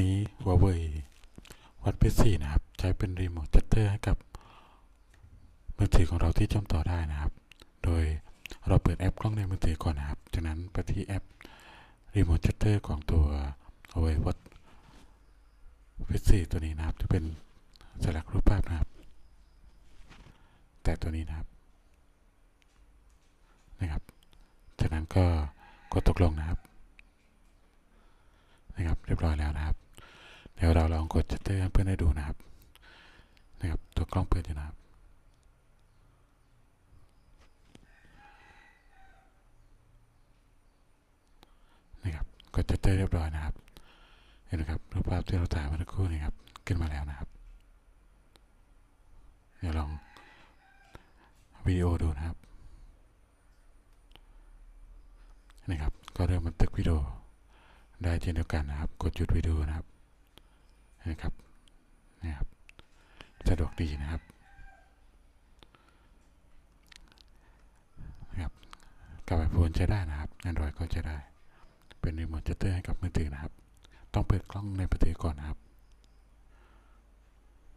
นี้ Huawei วัดเพชรสี่นะครับ ใช้เป็นรีโมทชัตเตอร์ให้กับมือถือของเราที่เชื่อมต่อได้นะครับ โดยเราเปิดแอปกล้องในมือถือก่อนนะครับ จากนั้นไปที่แอปรีโมทชัตเตอร์ของตัว Huawei วัดเพชรสี่ตัวนี้นะครับจะเป็นสลักรูปภาพนะครับ แต่ตัวนี้นะครับนะครับ จากนั้นก็กดตกลงนะครับ นะครับ เรียบร้อยแล้วนะครับ เดี๋ยวเราลองกดชัตเตอร์เพื่อนได้ดูนะครับนะครับตัวกล้องเปิดอยู่นะครับนะครับกดชัตเตอร์เรียบร้อยนะครับเห็นไหมครับรูปภาพที่เราถ่ายเมื่อสักครู่นี้ครับขึ้นมาแล้วนะครับ เดี๋ยวลองวิดีโอดูนะครับนะครับก็เริ่มบันทึกวิดีโอได้เช่นเดียวกันนะครับ กดหยุดวิดีโอนะครับ นะครับนะครับสะดวกดีนะครับนะครับกับไอโฟนใช้ได้นะครับ Android ก็ใช้ได้ เป็นรีโมทชัตเตอร์ให้กับมือถือนะครับ ต้องเปิดกล้องในมือถือก่อนนะครับ